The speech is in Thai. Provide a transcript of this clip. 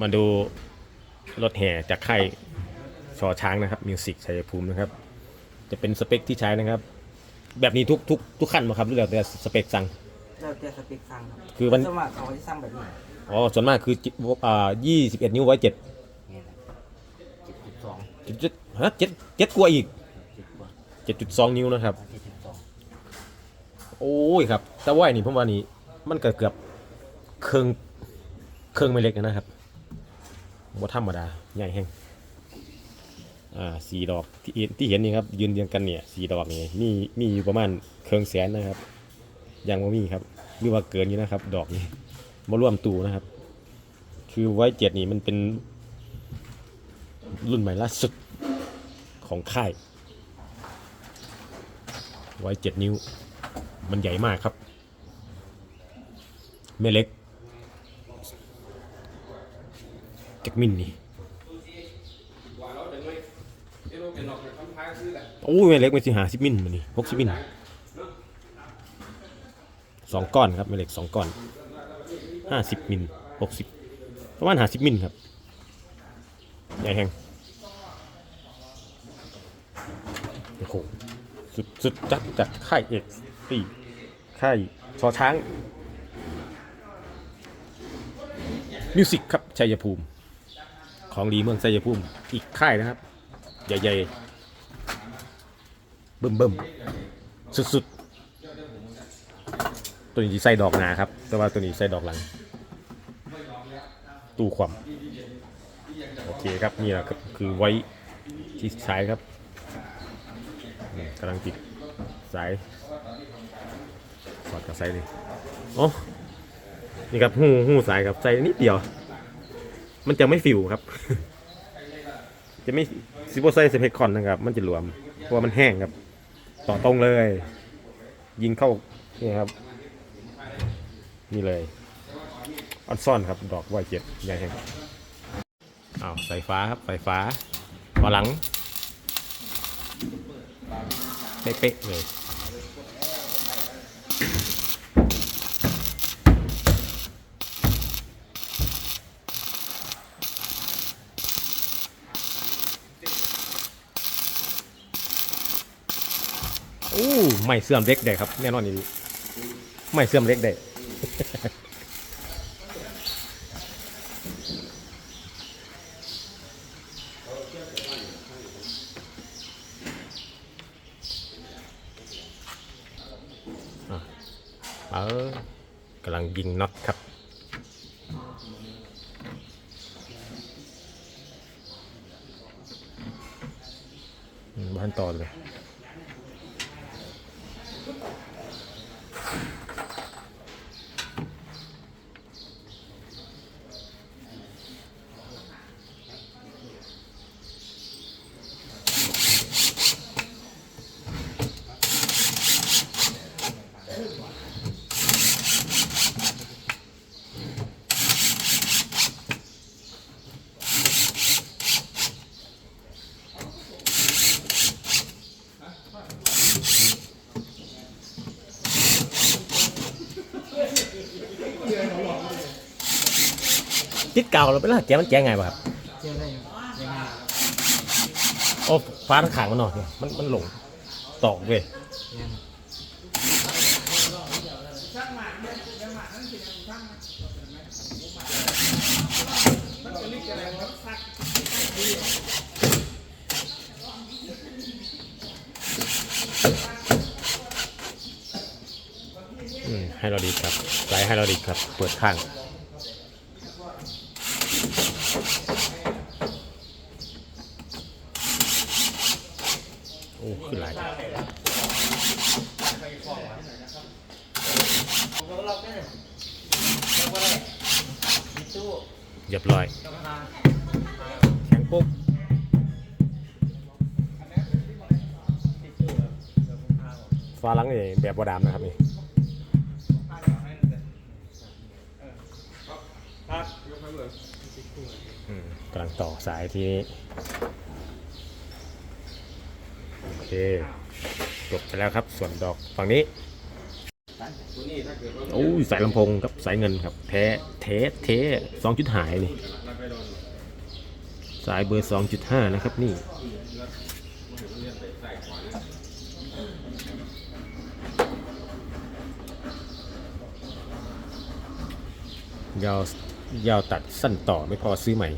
มาดูรถแห่จากค่ายชอช้างนะครับมิวสิกชัยภูมินะครับ จะเป็นสเปคที่ใช้นะครับ แบบนี้ทุกทุกทุกขั้นมาครับหรือแล้วแต่สเปคสั่ง แล้วแต่สเปคสั่งครับคือมันสมัครเขาจะสั่งแบบนี้อ๋อส่วนมากคือจิอ่ายี่สิบเอ็ดนิ้วไว้เจ็ดนี่แหละเจ็ดสิบสองเจ็ดฮะเจ็ดเจ็ดกว่าอีกเจ็ดกว่าเจ็ดจุดสองนิ้วนะครับ เจ็ดสิบสองโอ้ยครับ แต่ว่าอันนี้ผมว่านี่มันก็เกือบเครื่องเครื่องไม่เล็กนะครับ ว่าธรรมดาใหญ่แห้งอ่าสี่ดอกที่ที่เห็นนี่ครับยืนเรียงกันเนี่ยสี่ดอกนี่มีมีอยู่ประมาณเครื่องแสนนะครับ ยังว่มีครับหรือว่าเกินอยู่นะครับ ดอกนี้มาร่วมตูนะครับ คือไว้เจ็ดนี่มันเป็นรุ่นใหม่ล่าสุดของค่าย ไว้เจ็ดนิ้ว มันใหญ่มากครับ แม่เล็ก จักมินนี่โอ้ยแม่เล็กไม่สิหาสิมิลมันนี่หกสิมิลสองก้อนครับแม่เล็กสองก้อนห้าสิบมิลหกสิบประมาณหาสิบมิลครับใหญ่แหงโอ้โหสุดสุดจัดจากค่ายเอกตีค่ายชอช้าง มิวสิกครับชัยภูมิ ของดีเมืองชัยภูมิอีกค่ายนะครับ ใหญ่ๆเบิ่มๆสุดๆ ตัวนี้ใส่ดอกหนาครับ แต่ว่าตัวนี้ใส่ดอกหลัง ตู้ความโอเคครับนี่แหละครับคือไว้ที่ใช้ครับนี่กำลังติดสายสอดกับสายนี่โอ้นี่ครับหูหูสายครับใส่นิดเดียว มันจะไม่ฟิวครับ จะไม่ซิโบไซเซเพคคอนนะครับ มันจะหลวม เพราะว่ามันแห้งครับ ต่อตรงเลย ยิงเข้านี่ครับ นี่เลยออนซ่อนครับดอกไวเจ็ดใหญ่แห้งอ้าวสายฟ้าครับสายฟ้าฝาหลังเป๊ะๆเลย อู้ไม่เสื่อมเล็กได้ครับแน่นอนนี่ไม่เสื่อมเล็กได้เออกำลังยิงน็อตครับบ้านตอนเลย ติดเก่าเราไปแล้วแกมันแกไงวะครับเจอได้ยังไงโอ้ฟ้าทั้งขางมันหน่อยเนี่ยมันมันหลงตอกเว้ยให้เราดีครับไลให้เราดีครับ เปิดข้าง โอ้ขึ้นหลายเรียบร้อยแข็งปุ๊บฟ้าหลังนี่แบบบดามนะครับนี่อืมกำลังต่อสายทีนี้โอ คจบไปแล้วครับ ส่วนดอกฝั่งนี้โอ้สายลำโพงครับสายเงินครับแท้แท้แท้สองจุดหายนี่สายเบอร์สองจุดห้านะครับนี่ยาวยาวตัดสั้นต่อไม่พอซื้อใหม่